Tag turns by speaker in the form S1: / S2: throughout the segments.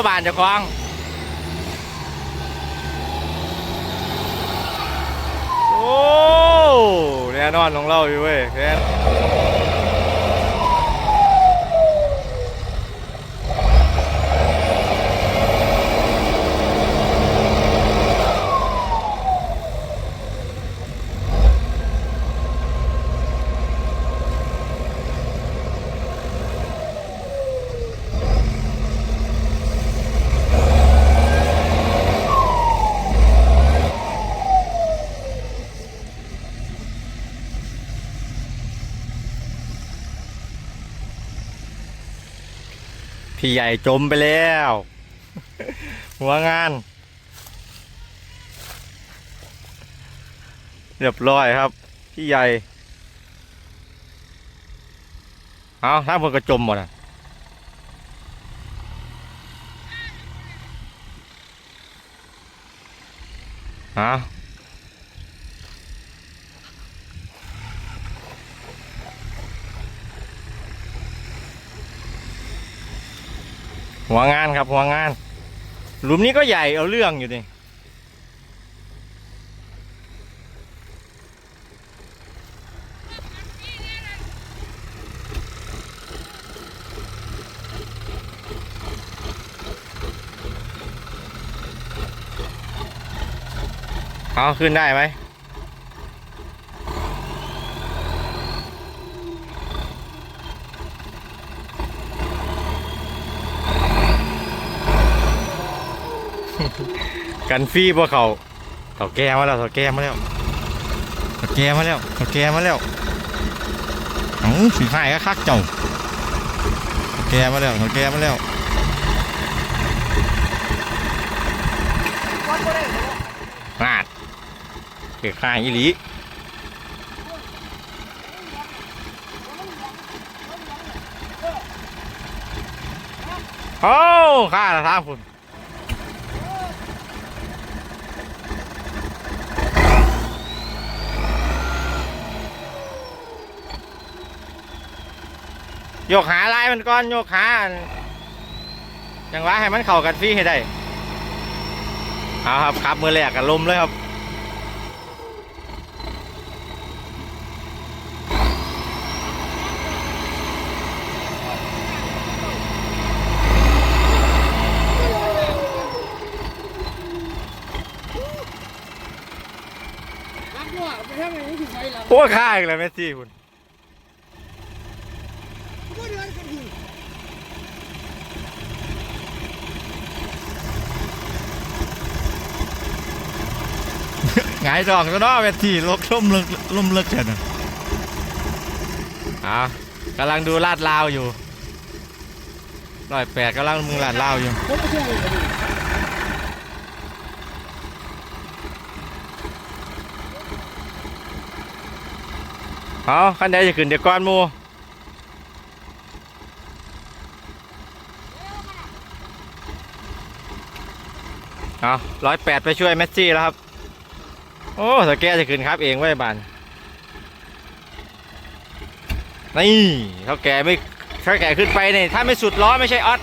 S1: ว่าบานจะคลองโอ้แน่นอนของเราอยู่เว้ย พี่ใหญ่จมไปแล้ว หัวงาน เรียบร้อยครับ พี่ใหญ่ เอาถ้าเพิ่นก็จมหมดอะเอา หัวงานครับหัวงาน หลุมนี้ก็ใหญ่เอาเรื่องอยู่นี่เอาขึ้นได้ไหม กันฟรีพวกเขาเถาแก่มาแล้วเถาแก่มาแล้วเถาแก่มาแล้วเถาแก่มาแล้วเอาสีหายก็คักเจ้าเถาแก่มาแล้วเถาแก่มาแล้วนาดเกี่ยข้างอีหลีโอ้ข้าละท่าคุณ ยกหาลายมันก่อนยกหาอันจังหวะให้มันเข้ากันฟรีให้ได้เอาครับขับมือแรกกันลมเลยครับโอ้ข้าอีกแล้วแม่ซี่คุณ หงายดอกก็น้อเวทีลกล่มเลิกล่มเลิกเฉยนะอะกำลังดูลาดลาวอยู่ร้อยแปดกำลังมึงลาดลาวอยู่เอาขั้นใดจะขึ้นเดี๋ยวก้อนมูเอาร้อยแปดไปช่วยเมสซี่แล้วครับ โอ้สแกจะขึ้นครับเองไว้บานนี่เขาแกไม่เขาแกขึ้นไปเนี่ยถ้าไม่สุดล้อไม่ใช่ออส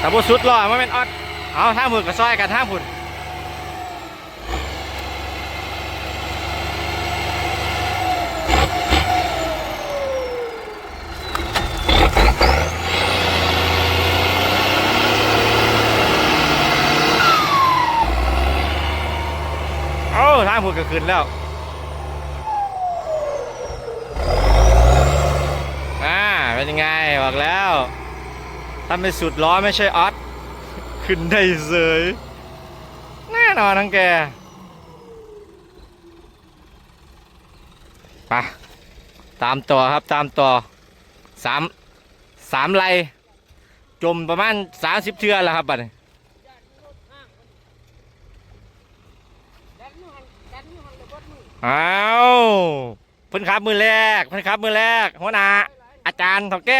S1: ถ้าบ่สุดล้อมันเป็นออสเอาถ้ามือกับซอยกันถ้าพุ่น เอาท่าพุ่นก็ขึ้นแล้วอ่าเป็นยังไงบอกแล้วถ้าไม่สุดล้อไม่ใช่ออสขึ้นได้เสยแน่นอนทั้งแกไปตามต่อครับตามต่อสามสามไลจมประมาณสามสิบเทือแล้วครับบัดนี้ อ้าวเพิ่นขับมือแรกเพิ่นขับมือแรกหัวหน้าอาจารย์ถอแก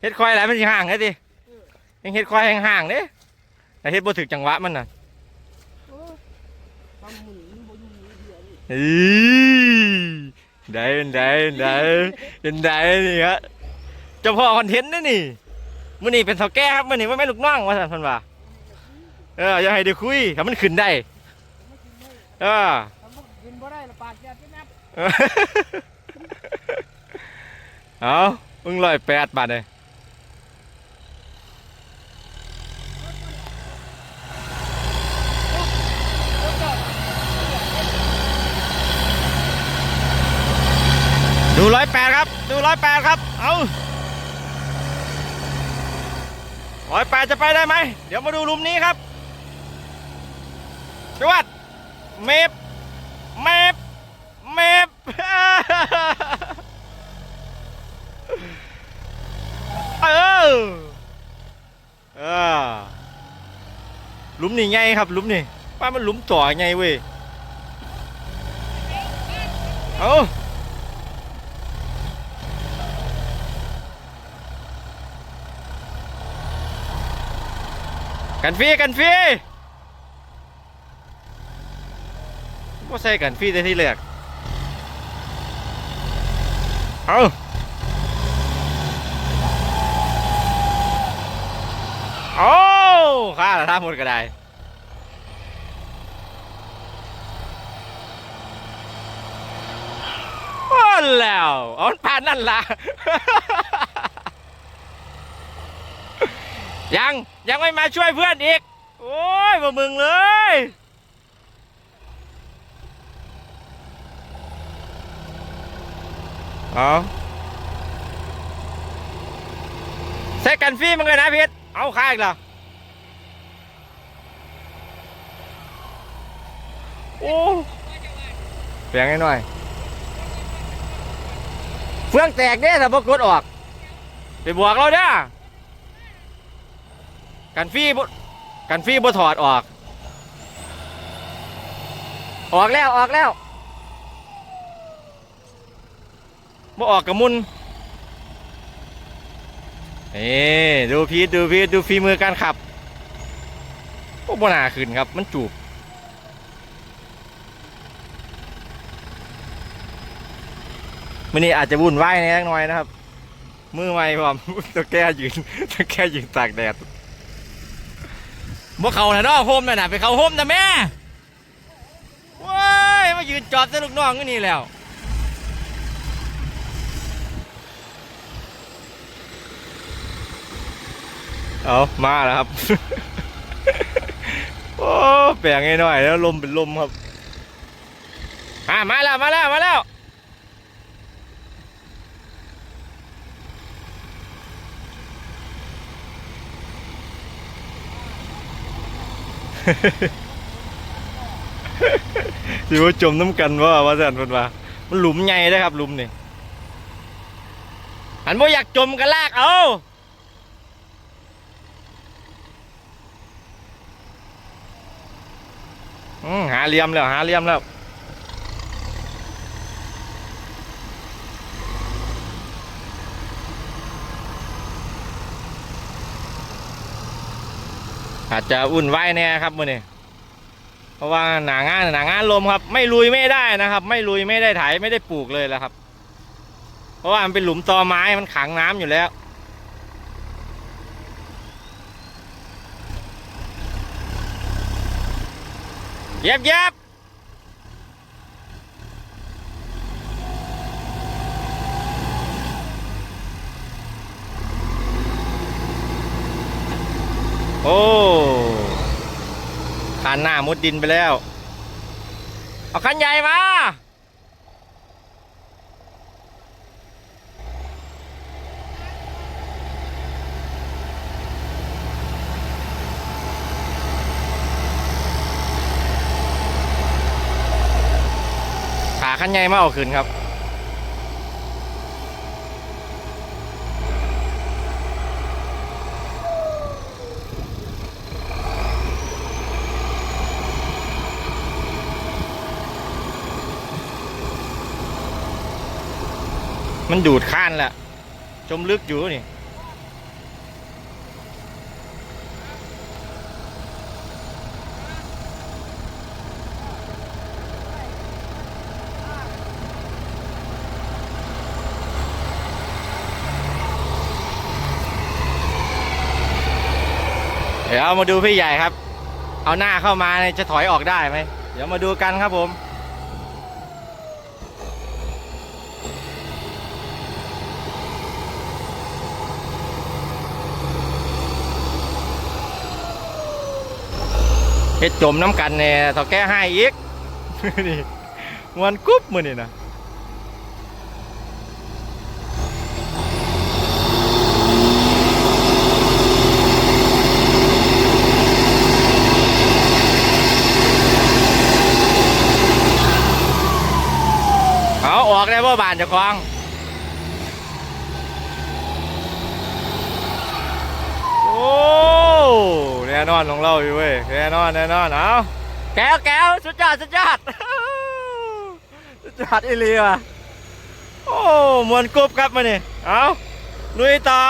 S1: เฮ็ดควายหลายมันห่างไงดิยังเฮ็ดควายห่างๆเด้แต่เฮ็ดบ่ถึกจังหวะมันน่ะอีได้ได้ได้ได้นี่ฮะเจ้าพ่อคอนเทนต์นี่นี่มื้อนี้เป็นเสาแก้ครับมื้อนี้ว่าแม่ลูกน้องว่าซั่นเพิ่นว่าเอออย่าให้ได้คุยถ้ามันขึ้นได้ เออ
S2: ทำกินบ่ได้ละปากแกที่นับ
S1: เอามึงร้อยแปดบาทเลยดูร้อยแปดครับ ดูร้อยแปดครับ เอาร้อยแปดจะไปได้ไหม เดี๋ยวมาดูหลุมนี้ครับจวด เมฟเมฟเมฟเออเออหลุมนี่ไงครับหลุมนี่ป้ามันหลุมต่อไงเว้ยเอากันฟีกันฟี ก็ใส่กันฟรีแต่ที่แรกเอาโอ้ข้าละท่าหมดก็ได้แล้วเอามันผ่านนั่นละยังยังไม่มาช่วยเพื่อนอีก โอ้ยบ่มึงเลย เอาเซกันฟรีมึงเลยนะพีทเอาค่าอีกเหรอโอ้เปลี่ยนให้หน่อยเฟืองแตกเด้ถ้าบ่กดออก ไปบวกเราเด้อกันฟรีบ่กันฟรีบ่ถอดออก ออกแล้วออกแล้ว บ่ออกกับมุนนี่ดูพีทดูพีทดูฝีมือการขับโอ้บนาขึ้นครับมันจูบมันนี้อาจจะวุ่นวายนิดหน่อยนะครับ มือไม่พร้อมตะแก้ยืนตะแก้ยืนตากแดดบ่เขาน่ะเนาะโฮมน่ะน่ะไปเขาโฮมนะแม่ว้ายมายืนจอดแต่ลูกน้องก็นี่แล้ว เอามาแล้วครับ โอ้แปลงให้หน่อยแล้วลมเป็นลมครับอ่ามาแล้วมาแล้วมาแล้วสิว่าจมน้ำกันว่าว่าสันเพิ่นว่ามันหลุมใหญ่เด้ครับหลุมนี่อันบ่าอยากจมก็ลากเอา อืม หาเหลี่ยมแล้วหาเหลี่ยมแล้วอาจจะอุ่นไหวายแน่ครับมือนี้เพราะว่าหนางานหนางานลมครับ ไม่ลุยไม่ได้นะครับ ไม่ลุยไม่ได้ไถไม่ได้ปลูกเลยแล้วครับ เพราะว่ามันเป็นหลุมตอไม้มันขังน้ำอยู่แล้ว เย็บเย็บโอ้ขานหน้ามุดดินไปแล้ว เอาคันใหญ่มา กันใหญ่มาเอาขึ้นครับ มันดูดข้านแหละจมลึกอยู่นี่ ดี๋ยวมาดูพี่ใหญ่ครับ เอาหน้าเข้ามาจะถอยออกได้ไหม เดี๋ยวมาดูกันครับผมเฮ็ดจมน้ำกันเนี่ยเท่าแก้ให้อีกนี่มวนกุ๊บมือนี่นะเอาออกได้ว่าบานจะคลองโอ้แน่นอนของเราอยู่เว้ยแน่นอนแน่นอนเอาแก้วแก้วสุดยอดสุดยอดสุดยอดอีหลีว่ะโอ้มวนกรุบครับมานี่เอาลุยต่อ